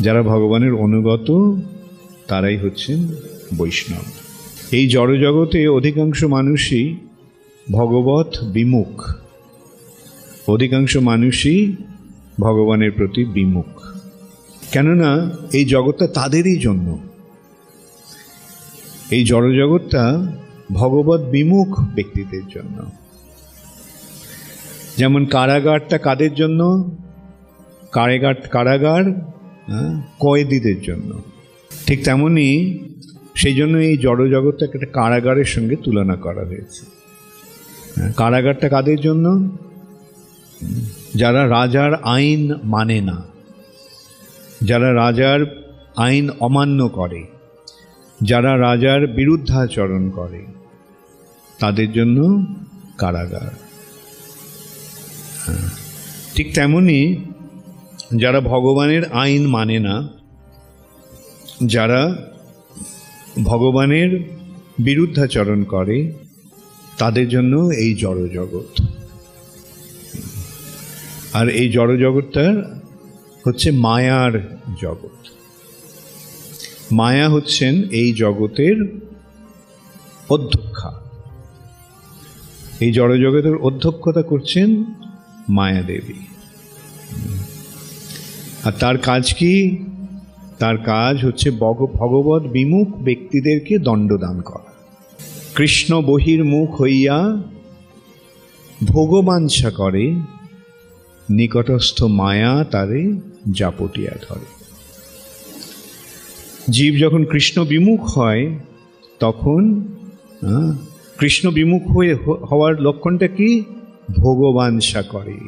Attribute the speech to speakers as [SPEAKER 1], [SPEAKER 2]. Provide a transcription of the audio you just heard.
[SPEAKER 1] যারা ভগবানের অনুগত, তারাই হচ্ছেন বৈষ্ণব। এই জড়জগতে অধিকাংশ মানুষই ভগবত বিমুখ। অধিকাংশ মানুষই ভগবানের প্রতি বিমুখ। কেননা, এই জগৎটা তাদেরই জন্য। এই জড়জগৎটা ভগবত বিমুখ ব্যক্তিদের জন্য। যেমন কারাগারটা কাদের জন্য? কারাগার কারাগার কয়েদিদের জন্য। ঠিক তেমনি সেই জন্য এই জড়জগৎটাকে একটা কারাগারের সঙ্গে তুলনা করা হয়েছে। হ্যাঁ, কারাগারটা কাদের জন্য? যারা রাজার আইন মানে না। যারা রাজার আইন অমান্য করে। যারা রাজার বিরুদ্ধাচরণ করে। তাদের জন্য কারাগার। হ্যাঁ, ঠিক তেমনি যারা ভগবানের আইন মানে না, যারা ভগবানের বিরুদ্ধাচরণ করে, তাদের জন্য এই জড়জগৎ। আর এই জড়জগৎটা হচ্ছে মায়ার জগৎ। মায়া হচ্ছেন এই জগতের অধ্যক্ষা। এই জড়জগতের অধ্যক্ষতা করছেন মায়া দেবী আর তার কাজ কি? তার কাজ হচ্ছে ভগবত বিমুখ ব্যক্তিদেরকে দণ্ডদান করা। কৃষ্ণ বহির্মুখ হইয়া ভোগবাঞ্ছা করে, নিকটস্থ মায়া তারে জাপটিয়া ধরে। জীব যখন কৃষ্ণ বিমুখ হয়, তখন কৃষ্ণ বিমুখ হয়ে হওয়ার লক্ষণটা কি? ভোগবাঞ্ছা করে।